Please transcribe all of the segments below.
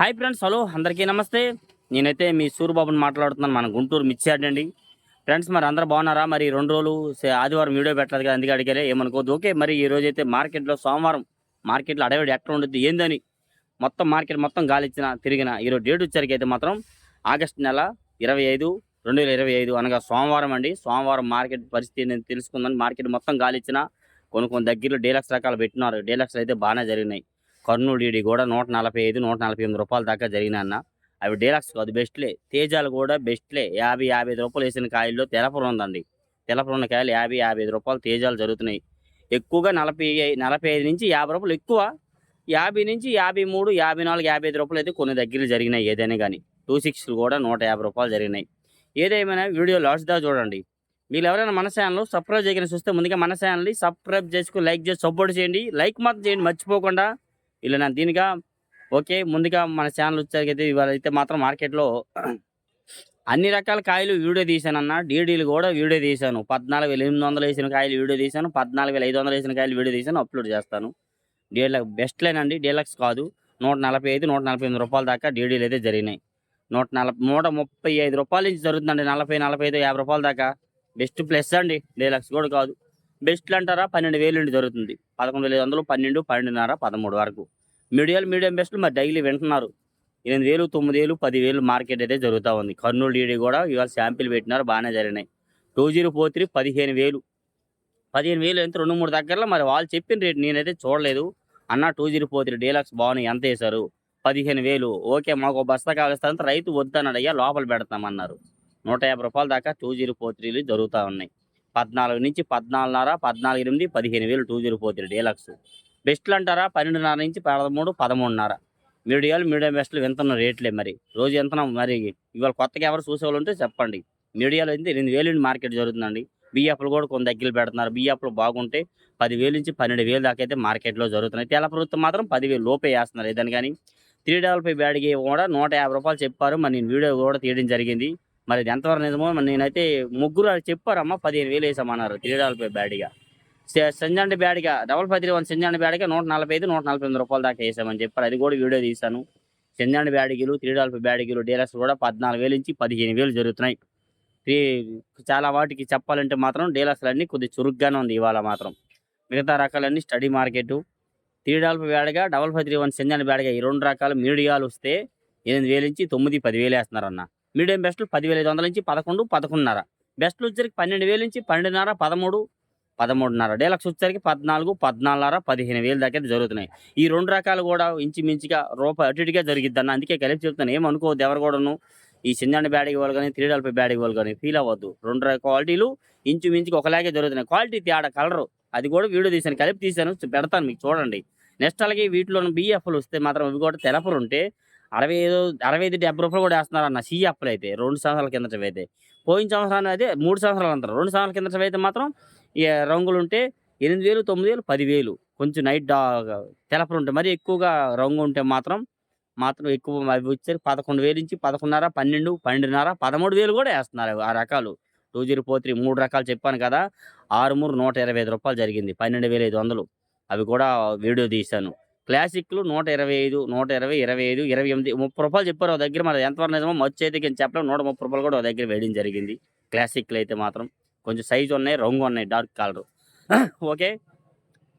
Hi friends hello అందరికీ నమస్తే. నేనైతే మీ సూర్యబాబుని మాట్లాడుతున్నాను మన గుంటూరు మిర్చియాడ్ అండి. ఫ్రెండ్స్ మరి అందరూ బాగున్నారా? మరి రెండు రోజులు ఆదివారం వీడియో పెట్టలేదు కదా అందుకే అడిగారే ఏమనుకోవద్దు. ఓకే మరి ఈ రోజు అయితే మార్కెట్లో సోమవారం మార్కెట్లో అడవిడి ఎక్కడ ఉండదు ఏందని మొత్తం మార్కెట్ మొత్తం గాలిచ్చిన తిరిగిన ఈరోజు డేట్ వచ్చరికి అయితే మాత్రం ఆగస్టు నెల ఇరవై ఐదు రెండు వేల ఇరవై ఐదు అనగా సోమవారం అండి. సోమవారం మార్కెట్ పరిస్థితి నేను తెలుసుకుందని మార్కెట్ మొత్తం గాలిచ్చిన కొన్ని కొన్ని దగ్గరలో డీలక్స్ రకాలు పెట్టినారు. డీలక్స్ అయితే బాగానే జరిగినాయి. కర్నూలు డీడీ కూడా నూట నలభై ఐదు నూట నలభై ఎనిమిది రూపాయల దాకా జరిగినాయి అన్న అవి డీలక్స్ కాదు బెస్ట్లే. తేజాలు కూడా బెస్ట్లే. యాభై యాభై ఐదు రూపాయలు వేసిన కాయల్లో తెలపరు ఉందండి. తెలపరు ఉన్న కాయలు యాభై యాభై ఐదు రూపాయలు తేజాలు జరుగుతున్నాయి. ఎక్కువగా నలభై నలభై ఐదు నుంచి యాభై రూపాయలు ఎక్కువ. యాభై నుంచి యాభై మూడు యాభై నాలుగు యాభై ఐదు రూపాయలు అయితే కొన్ని దగ్గరలు జరిగినాయి ఏదైనా కానీ. టూ సిక్స్లు కూడా నూట యాభై రూపాయలు జరిగినాయి. ఏదేమైనా వీడియో లాస్ట్ దా చూడండి. మీరు ఎవరైనా మన ఛానల్ సబ్స్క్రైబ్ చేయకుండా చూస్తే ముందుగా మన ఛానల్ని సబ్స్క్రైబ్ చేసుకుని లైక్ చేసి సపోర్ట్ చేయండి. లైక్ మాత్రం చేయండి మర్చిపోకుండా ఇలా దీనిగా ఓకే ముందుగా మన ఛానల్ వచ్చాకైతే ఇవాళ అయితే మాత్రం మార్కెట్లో అన్ని రకాల కాయలు వీడియో తీశానన్న. డీడీలు కూడా వీడియో తీశాను. పద్నాలుగు వేల ఎనిమిది వందలు వేసిన కాయలు వీడియో తీశాను. పద్నాలుగు వేల ఐదు వందలు వేసిన కాయలు వీడియో తీశాను. అప్లోడ్ చేస్తాను. డీలక్ బెస్ట్లేనండి డీలక్స్ కాదు. నూట నలభై ఐదు నూట నలభై ఎనిమిది రూపాయల దాకా డీడీలు అయితే జరిగినాయి. నూట నలభై నూట ముప్పై ఐదు రూపాయల నుంచి జరుగుతుందండి. నలభై నలభై ఐదు యాభై రూపాయల దాకా. బెస్ట్ ప్లస్ అండి. డీలక్స్ కూడా కాదు. బెస్ట్లు అంటారా? పన్నెండు వేలు నుండి జరుగుతుంది. పదకొండు వేల ఐదు వందలు పన్నెండు పన్నెండున్నర పదమూడు వరకు. మీడియాలు మీడియం బెస్ట్లు మరి డైలీ వింటున్నారు. ఎనిమిది వేలు తొమ్మిది వేలు పదివేలు మార్కెట్ అయితే జరుగుతూ ఉంది. కర్నూలు డీడీ కూడా ఇవాళ శాంపిల్ పెట్టినారు బాగానే జరిగినాయి. టూ జీరో ఫోర్ త్రీ పదిహేను వేలు. పదిహేను వేలు ఎంత? రెండు మూడు దగ్గరలో మరి వాళ్ళు చెప్పిన రేటు నేనైతే చూడలేదు. అన్న two zero four three deluxe బాగున్నాయి ఎంత వేశారు? పదిహేను వేలు. ఓకే మాకు ఒక బస్తా కావాల్సినంత రైతు వద్దన్నాడు అయ్యా లోపల పెడతామన్నారు. నూట యాభై రూపాయల దాకా టూ జీరో ఫోర్ త్రీలు జరుగుతూ ఉన్నాయి. పద్నాలుగు నుంచి పద్నాలుగున్నర పద్నాలుగు ఎనిమిది పదిహేను వేలు two zero four three deluxe. బెస్ట్లు అంటారా పన్నెండున్నర నుంచి పదమూడు పదమూడున్నర. మీడియాలు మీడియం బెస్ట్లు వింటున్న రేట్లే మరి. రోజు ఎంత మరి ఇవాళ కొత్తగా ఎవరు చూసేవాళ్ళు ఉంటే చెప్పండి. మీడియాలో అయితే ఎనిమిది వేలు నుండి మార్కెట్ జరుగుతుందండి. బియ్యప్పులు కూడా కొన్ని దగ్గర పెడుతున్నారు. బియ్యప్పులు బాగుంటే పదివేలు నుంచి పన్నెండు వేలు దాకా అయితే మార్కెట్లో జరుగుతున్నాయి. తెల్ల ప్రభుత్వం మాత్రం పదివేలు లోపే వేస్తున్నారు. ఏదని కానీ త్రీ డెవలపై బ్యాడ్కి కూడా నూట యాభై రూపాయలు చెప్పారు. మరి నేను వీడియో కూడా తీయడం జరిగింది. మరి ఎంతవరకు నిజమో మరి నేనైతే ముగ్గురు అది చెప్పారమ్మా పదిహేను వేలు వేసామన్నారు త్రీ డెవలపై బ్యాడ్గా. సంజాండి బ్యాడ్గా డబల్ ఫైవ్ త్రీ వన్ సంజాండి బ్యాడ్గా నూట నలభై ఐదు నూట నలభై ఎనిమిది రూపాయల దాకా వేసామని చెప్పారు అది కూడా వీడియో తీశాను. సంజాండి బ్యాడిగీలు త్రీ డబల్ బ్యాడిగీలు డీలర్స్ కూడా పద్నాలుగు వేలు నుంచి పదిహేను వేలు జరుగుతున్నాయి. త్రీ చాలా వాటికి చెప్పాలంటే మాత్రం డీలర్స్లన్నీ కొద్దిగా చురుగ్గానే ఉంది ఇవాళ మాత్రం. మిగతా రకాలన్నీ steady market. Three double five బ్యాడ్గా డబల్ ఫైవ్ త్రీ వన్ సంజాండి బ్యాడ్గా ఈ రెండు రకాల మీడియాలు వస్తే ఎనిమిది వేలు నుంచి తొమ్మిది పదివేలు వేస్తున్నారన్న. మీడియం బెస్ట్లు పదివేల ఐదు వందల నుంచి పదకొండు పదకొండున్నర. బెస్ట్లు వచ్చరికి పన్నెండు వేలు నుంచి పన్నెండున్నర పదమూడు పదమూడున్నర డీలక్స్ వచ్చేసరికి పద్నాలుగు పద్నాలుగున్నర పదిహేను వేలు దాకా అయితే జరుగుతున్నాయి. ఈ రెండు రకాలు కూడా ఇంచుమించుగా రూపాయి అటు ఇటుగా జరిగిద్దన్న అందుకే కలిపి చెప్తాను ఏమనుకోవద్దు ఎవరు కూడాను. ఈ చిన్న బ్యాడికి వాళ్ళు కానీ త్రీ డల్పై బ్యాడికి వాళ్ళు కానీ ఫీల్ అవ్వద్దు. రెండు క్వాలిటీలు ఇంచుమించుకు ఒకలాగే జరుగుతున్నాయి. క్వాలిటీ తేడా కలరు. అది కూడా వీడియో తీసాను కలిపి తీశాను పెడతాను మీకు చూడండి. నెక్స్ట్ అలాగే వీటిలో బిఎఫ్లు వస్తే మాత్రం అవి కూడా తెలపలు ఉంటే అరవై ఐదు అరవై ఐదు డెబ్బై రూపాయలు కూడా వేస్తున్నారు అన్న సిఎఫ్లు అయితే. రెండు సంవత్సరాల కిందటవి అయితే. పోయిన సంవత్సరాన్ని అదే మూడు సంవత్సరాలు అంటారు. రెండు సంవత్సరాల కిందట అయితే మాత్రం రంగులు ఉంటే ఎనిమిది వేలు తొమ్మిది వేలు పదివేలు కొంచెం నైట్ డా తెలపరు ఉంటాయి మరి ఎక్కువగా రంగు ఉంటే మాత్రం మాత్రం ఎక్కువ అవి వచ్చేసరికి పదకొండు వేలు నుంచి పదకొండున్నర పన్నెండు పన్నెండున్నర పదమూడు వేలు కూడా వేస్తున్నారు అవి ఆ రకాలు. టూ జీరో ఫోర్ త్రీ మూడు రకాలు చెప్పాను కదా ఆరు మూడు నూట ఇరవై ఐదు రూపాయలు జరిగింది. పన్నెండు వేల ఐదు వందలు. అవి కూడా వీడియో తీశాను. క్లాసిక్లు నూట ఇరవై ఐదు నూట ఇరవై ఇరవై ఐదు ఇరవై ఎనిమిది ముప్పై రూపాయలు చెప్పారు ఒక దగ్గర. మరి ఎంతవరకు నిజమో మచ్చి అయితే చెప్పలేము. నూట ముప్పై రూపాయలు కూడా ఒక దగ్గర వేయడం జరిగింది. క్లాసిక్లు అయితే మాత్రం. కొంచెం సైజు ఉన్నాయి రంగు ఉన్నాయి డార్క్ కలర్ ఓకే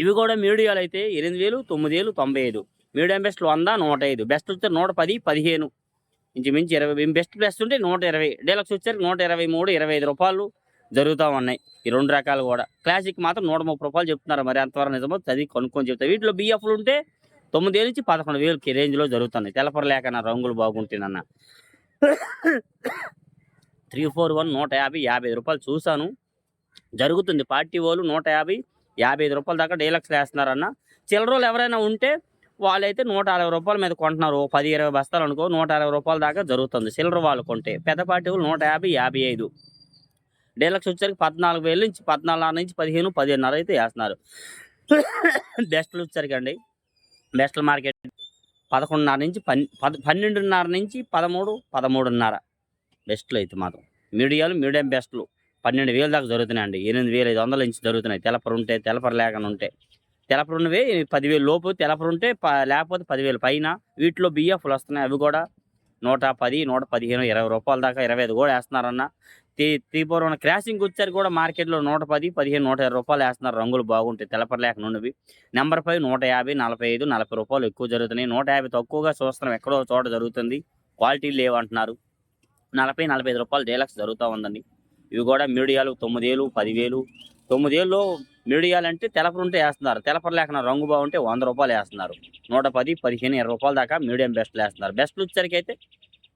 ఇవి కూడా మీడియాలు అయితే ఎనిమిది వేలు తొమ్మిది వేలు తొంభై ఐదు. మీడియం బెస్ట్ వంద నూట ఐదు. బెస్ట్ వచ్చే నూట పది పదిహేను. ఇంచుమించి ఇరవై బెస్ట్ బెస్ట్ ఉంటే నూట ఇరవై. డీలక్స్ వచ్చారు నూట ఇరవై మూడు ఇరవై ఐదు రూపాయలు జరుగుతూ ఉన్నాయి. ఈ రెండు రకాలు కూడా. క్లాసిక్ మాత్రం నూట ముప్పై రూపాయలు చెప్తున్నారు. మరి అంతవరకు నిజమో చదివి కొనుక్కొని చెప్తారు వీటిలో బిఎఫ్లు ఉంటే తొమ్మిది వేలు నుంచి పదకొండు వేలకి రేంజ్లో జరుగుతున్నాయి. తెలపరలేకన్నా రంగులు బాగుంటేనన్న. త్రీ ఫోర్ వన్ నూట యాభై యాభై ఐదు రూపాయలు చూశాను. జరుగుతుంది. పార్టీ వాళ్ళు నూట యాభై యాభై ఐదు రూపాయల దాకా డీలక్స్ వేస్తున్నారన్న. చిల్లరలు ఎవరైనా ఉంటే వాళ్ళైతే నూట అరవై రూపాయల మీద కొంటున్నారు. ఓ పది ఇరవై బస్తాలు అనుకో నూట అరవై రూపాయల దాకా జరుగుతుంది. చిల్లర వాళ్ళు కొంటే పెద్ద పార్టీ వాళ్ళు నూట యాభై యాభై ఐదు. డీలక్స్ వచ్చేసరికి పద్నాలుగు వేల నుంచి పద్నాలుగు నుంచి పదిహేను పదిహేనున్నర అయితే వేస్తున్నారు. బెస్ట్లు వచ్చేసరికి అండి. బెస్ట్ల మార్కెట్ పదకొండున్నర నుంచి పన్ పద పన్నెండున్నర నుంచి పదమూడు పదమూడున్నర. బెస్ట్లు అయితే మాత్రం. మీడియాలు మీడియం బెస్ట్లు. పన్నెండు వేలు దాకా జరుగుతున్నాయండి. ఎనిమిది వేల ఐదు వందల నుంచి జరుగుతున్నాయి. తెలపరు ఉంటే తెలపరు లేకుండా ఉంటే. తెలపరు ఉన్నవే పదివేలు లోపు తెలపరు ఉంటే ప- లేకపోతే పదివేలు పైన. వీటిలో బిఎఫ్లు వస్తున్నాయి అవి కూడా. నూట పది నూట పదిహేను ఇరవై రూపాయల దాకా ఇరవై ఐదు కూడా వేస్తున్నారన్న. త్రీ త్రీ క్రాసింగ్ వచ్చారు కూడా మార్కెట్లో నూట పది పదిహేను నూట ఇరవై రూపాయలు వేస్తున్నారు. రంగులు బాగుంటాయి. తెలపరలేక నుండి నెంబర్ ఫైవ్ నూట యాభై నలభై ఐదు నలభై రూపాయలు ఎక్కువ జరుగుతున్నాయి. నూట యాభై తక్కువగా చూస్తున్నాం. ఎక్కడో చోట జరుగుతుంది. క్వాలిటీ లేవంటున్నారు. నలభై నలభై ఐదు రూపాయలు డీలక్స్ జరుగుతూ ఉందండి. ఇవి కూడా మీడియాలు తొమ్మిదేలు పదివేలు. తొమ్మిదేళ్ళు మీడియాలు అంటే తెలపరుంటే వేస్తున్నారు. తెలపరు లేకుండా రంగు బాగుంటే వంద రూపాయలు వేస్తున్నారు. నూట పది పదిహేను ఇరవై రూపాయల దాకా మీడియం బెస్ట్లు వేస్తున్నారు. బెస్ట్లు వచ్చరికి అయితే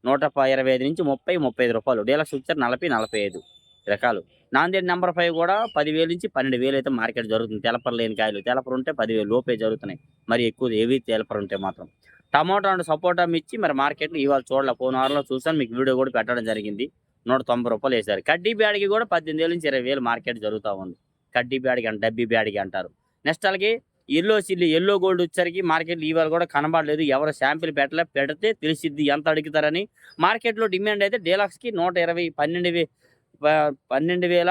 నూట ఇరవై ఐదు నుంచి ముప్పై ముప్పై ఐదు రూపాయలు. డీలక్స్ వచ్చారు నలభై నలభై ఐదు రకాలు. నాందేడ్ నెంబర్ ఫైవ్ కూడా పదివేలు నుంచి పన్నెండు వేలు అయితే మార్కెట్ జరుగుతుంది. తెలపరు లేని కాయలు. తెలపరు ఉంటే పదివేలు లోపే జరుగుతున్నాయి. మరి ఎక్కువ ఏవి తెలపరు ఉంటే మాత్రం. టమాటా అండ్ సపోటా మిర్చి మరి మార్కెట్లో ఇవాళ చూడాలి. పోయిన వారంలో చూసాను మీకు వీడియో కూడా పెట్టడం జరిగింది. నూట తొంభై రూపాయలు వేశారు. కడ్డీ బ్యాడ్కి కూడా పద్దెనిమిది వేల నుంచి ఇరవై వేలు మార్కెట్ జరుగుతూ ఉంది. కడ్డీ బ్యాడ్కి అంటే డబ్బీ బ్యాడ్కి అంటారు. నెక్స్ట్ అలాగే ఎల్లో సిల్లి ఎల్లో గోల్డ్ వచ్చరికి మార్కెట్ ఇవాళ కూడా కనబడలేదు. ఎవరు శాంపిల్ పెట్టలే పెడితే తెలిసిద్ది ఎంత అడుగుతారని. మార్కెట్లో డిమాండ్ అయితే డీలాక్స్కి నూట ఇరవై పన్నెండు ప- పన్నెండు వేల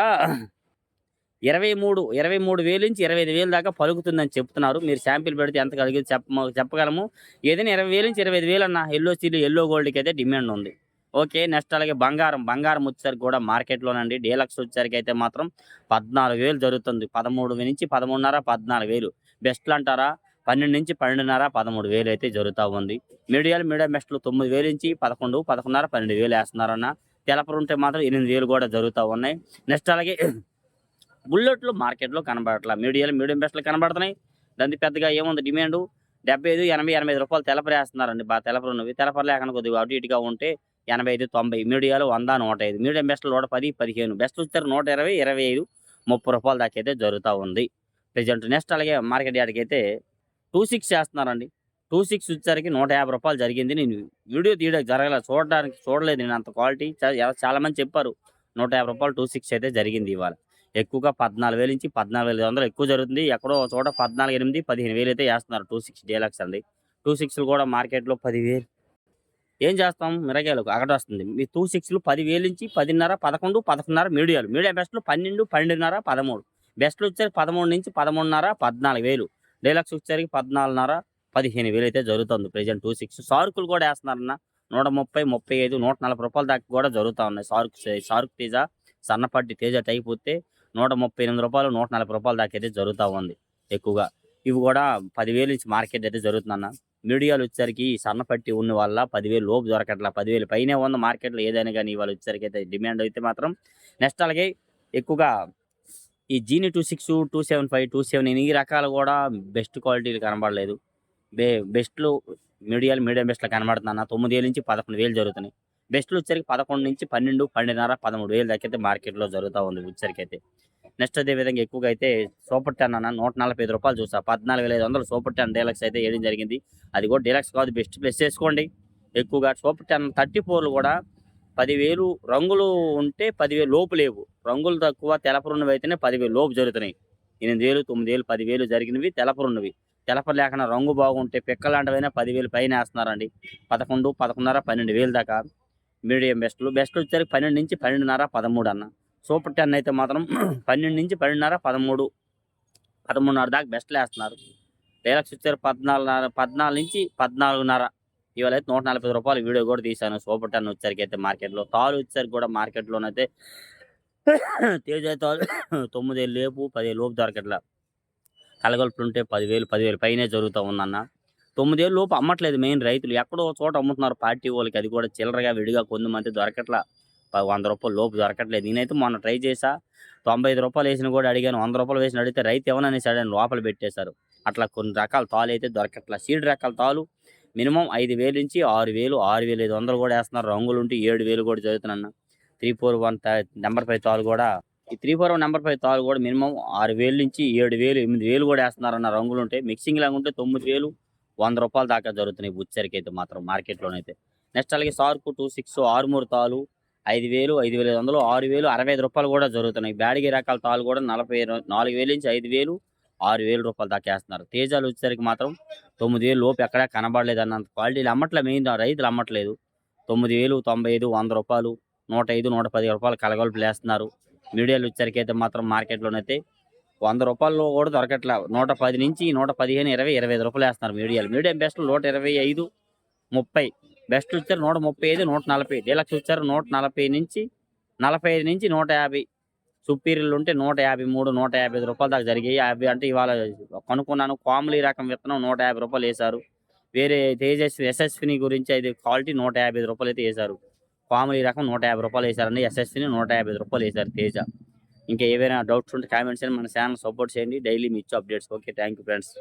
ఇరవై మూడు ఇరవై మూడు వేలు నుంచి ఇరవై ఐదు వేలు దాకా పలుకుతుందని చెప్తున్నారు. మీరు శాంపిల్ పెడితే ఎంత కలిగి చెప్ప చెప్పగలము. ఏదైనా ఇరవై వేలు నుంచి ఇరవై ఐదు వేలు అన్న ఎల్లో స్టీల్ ఎల్లో గోల్డ్కి అయితే డిమాండ్ ఉంది. ఓకే నెక్స్ట్ అలాగే బంగారం. బంగారం వచ్చేసరికి కూడా మార్కెట్లోనండి. డీలక్స్ వచ్చేసరికి అయితే మాత్రం పద్నాలుగు వేలు జరుగుతుంది. పదమూడు నుంచి పదమూడున్నర పద్నాలుగు వేలు. బెస్ట్లు అంటారా? పన్నెండు నుంచి పన్నెండున్నర పదమూడు వేలు అయితే జరుగుతూ ఉంది. మీడియాలు మీడియా బెస్ట్లు తొమ్మిది వేలు నుంచి పదకొండు పదకొండున్నర పన్నెండు వేలు వేస్తున్నారన్న. తెలపరు ఉంటే మాత్రం ఎనిమిది వేలు కూడా జరుగుతూ ఉన్నాయి. నెక్స్ట్ అలాగే బుల్లెట్లు మార్కెట్లో కనబడట్లా. మీడియాలు మీడియం బెస్ట్లు కనబడుతున్నాయి. దానికి పెద్దగా ఏముంది డిమాండ్? డెబ్బై ఐదు ఎనభై ఎనభై ఐదు రూపాయలు తెలపరేస్తున్నారండి బాగా తెలపరు ఉన్నవి. తెలపర లేకుండా కొద్దిగా అటు ఇటుగా ఉంటే ఎనభై ఐదు తొంభై. మీడియాలు వంద నూట ఐదు. మీడియం బెస్ట్లు నూట పది పదిహేను. బెస్ట్ వచ్చారు నూట ఇరవై ఇరవై ఐదు ముప్పై రూపాయల దాకా అయితే జరుగుతూ ఉంది. ప్రజెంట్ నెక్స్ట్ అలాగే మార్కెట్ యార్డ్కి అయితే టూ సిక్స్ చేస్తున్నారండి. టూ సిక్స్ వచ్చేసరికి నూట యాభై రూపాయలు జరిగింది. నేను వీడియో తీయడానికి జరగలేదు చూడడానికి చూడలేదు నేను అంత క్వాలిటీ. చాలా మంది చెప్పారు నూట యాభై రూపాయలు టూ సిక్స్ అయితే జరిగింది ఇవాళ. ఎక్కువగా పద్నాలుగు వేలు నుంచి పద్నాలుగు వేల ఐదు వందలు ఎక్కువ జరుగుతుంది. ఎక్కడో చోట పద్నాలుగు ఎనిమిది పదిహేను వేలు అయితే వేస్తున్నారు. టూ సిక్స్ డీలక్స్ అండి. టూ సిక్స్లు కూడా మార్కెట్లో పదివేలు. ఏం చేస్తాం? మిరగాయలకు అక్కడ వస్తుంది. మీ టూ సిక్స్లు పదివేలు నుంచి పదిన్నర పదకొండు పదకొండున్నర మీడియాలు. మీడియా బెస్ట్లు పన్నెండు పన్నెండున్నర పదమూడు. బెస్ట్లు వచ్చేసరికి పదమూడు నుంచి పదమూడున్నర పద్నాలుగు వేలు. డీలక్స్ వచ్చేసరికి పద్నాలుగున్నర పదిహేను వేలు అయితే జరుగుతుంది ప్రజెంట్ టూ సిక్స్. సార్కులు కూడా వేస్తున్నారన్న. నూట ముప్పై ముప్పై ఐదు నూట నలభై రూపాయల దాకా కూడా జరుగుతూ ఉన్నాయి. సార్క్ సార్క్ తేజ సన్నపట్టి తేజ టైప్ వస్తే నూట ముప్పై ఎనిమిది రూపాయలు నూట నలభై రూపాయల దాకా అయితే జరుగుతూ ఉంది ఎక్కువగా. ఇవి కూడా పదివేలు నుంచి మార్కెట్ అయితే జరుగుతుందన్న. మీడియాలు వచ్చేసరికి ఈ సన్నపట్టి ఉన్న వల్ల పదివేలు లోపు దొరకట్లా పదివేలు పైనే ఉంది మార్కెట్లో ఏదైనా కానీ ఇవాళ వచ్చేసరికి అయితే డిమాండ్ అయితే మాత్రం నెక్స్ట్ అలాగే ఎక్కువగా ఈ జీని two six two seven five two seven ఈ రకాలు కూడా బెస్ట్ క్వాలిటీలు కనబడలేదు. బే బెస్ట్లు మీడియాలు మీడియం బెస్ట్లు కనబడుతున్నా తొమ్మిది వేలు నుంచి పదకొండు వేలు జరుగుతున్నాయి. బెస్ట్లు వచ్చరికి పదకొండు నుంచి పన్నెండు పన్నెండున్నర పదమూడు వేలు దాకా అయితే మార్కెట్లో జరుగుతూ ఉంది ఉచ్చరికి అయితే నెక్స్ట్ అదే విధంగా ఎక్కువగా అయితే సూపర్ టెన్ అన్న నూట నలభై ఐదు రూపాయలు చూసా. పద్నాలుగు వేల ఐదు వందలు సూపర్ టెన్ డీలక్స్ అయితే వేయడం జరిగింది. అది కూడా డీలక్స్ కాదు బెస్ట్ ప్లస్ చేసుకోండి. ఎక్కువగా సూపర్ టెన్ థర్టీ ఫోర్లు కూడా పదివేలు రంగులు ఉంటే పదివేలు లోపు లేవు. రంగులు తక్కువ తెలపరున్నవి అయితేనే పదివేలు లోపు జరుగుతున్నాయి. ఎనిమిది వేలు తొమ్మిది వేలు పదివేలు జరిగినవి తెలపరున్నవి తెలప లేకుండా రంగు బాగుంటే పిక్క లాంటివైనా పదివేలు పైన వేస్తున్నారండి. పదకొండు పదకొండున్నర పన్నెండు వేలు దాకా. మీడియం బెస్ట్లు. బెస్ట్ వచ్చేసరికి పన్నెండు నుంచి పన్నెండున్నర పదమూడు అన్న. సూపర్ టెన్ అయితే మాత్రం పన్నెండు నుంచి పన్నెండున్నర పదమూడు పదమూడున్నర దాకా బెస్ట్లు వేస్తున్నారు. డైలక్స్ వచ్చారు పద్నాలుగున్నర పద్నాలుగు నుంచి పద్నాలుగున్నర. ఇవాళ అయితే నూట నలభై రూపాయలు వీడియో కూడా తీశాను. సూపర్ టెన్ వచ్చరికి అయితే మార్కెట్లో. తాలు వచ్చరికి కూడా మార్కెట్లోనైతే తేజ తాలు తొమ్మిది వేలు లేపు పదివేలు లోపు దొరకట్లా. కలగలుపులు ఉంటే పదివేలు పదివేలు పైనే జరుగుతూ ఉందన్న. తొమ్మిదేళ్ళు లోపు అమ్మట్లేదు మెయిన్ రైతులు. ఎక్కడో చోట అమ్ముతున్నారు పార్టీ వాళ్ళకి. అది కూడా చిల్లరగా విడిగా కొంతమంది దొరకట్లా. వంద రూపాయలు లోపు దొరకట్లేదు. నేనైతే మొన్న ట్రై చేసా తొంభై ఐదు రూపాయలు వేసిన కూడా అడిగాను. వంద రూపాయలు వేసిన అడిగితే రైతు ఏమననేసి అడిగాను లోపల పెట్టేశారు. అట్లా కొన్ని రకాల తాలు అయితే దొరకట్లా. సీడ్ రకాల తాలు మినిమం ఐదు వేలు నుంచి ఆరు వేలు ఆరు వేలు ఐదు వందలు కూడా వేస్తున్నారు. రంగులు ఉంటే ఏడు వేలు కూడా చదువుతున్నా three four one number five తాలు కూడా ఈ three four one number five తాలు కూడా మినిమం ఆరు వేలు నుంచి ఏడు వేలు ఎనిమిది వేలు కూడా వేస్తున్నారన్న రంగులు ఉంటే మిక్సింగ్ లాగా ఉంటే తొమ్మిది వేలు వంద రూపాయల దాకా జరుగుతున్నాయి బుచ్చరికి అయితే మాత్రం మార్కెట్లోనైతే. నెక్స్ట్ అలాగే సార్కు టూ సిక్స్ ఆరుమూరు తాలు ఐదు వేలు ఐదు వేల ఐదు వందలు ఆరు వేలు అరవై ఐదు రూపాయలు కూడా జరుగుతున్నాయి. బ్యాడిగి రకాల తాలు కూడా నలభై నాలుగు వేలు నుంచి ఐదు వేలు ఆరు వేలు రూపాయలు దాకా వేస్తున్నారు. తేజాలు వచ్చేసరికి మాత్రం తొమ్మిది వేలు లోపు ఎక్కడా కనబడలేదు అన్నంత క్వాలిటీలు అమ్మట్లే మెయిన్ రైతులు అమ్మట్లేదు. తొమ్మిది వేలు తొంభై ఐదు వంద రూపాయలు నూట ఐదు నూట పది రూపాయలు కలగలుపులు వేస్తున్నారు. మీడియాలు వచ్చేసరికి అయితే మాత్రం మార్కెట్లోనైతే వంద రూపాయలు కూడా దొరకట్లే. నూట పది నుంచి నూట పదిహేను ఇరవై ఇరవై ఐదు రూపాయలు వేస్తున్నారు మీడియాలు. మీడియం బెస్ట్ నూట ఇరవై ఐదు ముప్పై. బెస్ట్ వచ్చారు నూట ముప్పై ఐదు నూట నలభై. డీలక్స్ వచ్చారు నూట నలభై నుంచి నలభై ఐదు నుంచి నూట యాభై. సుపీరియర్లు ఉంటే నూట యాభై మూడు నూట యాభై ఐదు రూపాయల దాకా జరిగాయి. యాభై అంటే ఇవాళ కొనుక్కున్నాను కామ్లీ రకం విత్తనం నూట యాభై రూపాయలు వేశారు. వేరే తేజస్వి ఎస్ఎస్విని గురించి అయితే క్వాలిటీ నూట యాభై ఐదు రూపాయలు అయితే వేశారు. కామ్లీ రకం నూట యాభై రూపాయలు వేశారండి ఎస్ఎస్విని నూట యాభై ఐదు రూపాయలు వేశారు తేజ. ఇంకా ఏవైనా డౌట్స్ ఉంటే కామెంట్స్ మన ఛానల్ సపోర్ట్ చేయండి. డైలీ మీ ఇచ్చే updates. Okay thank you friends.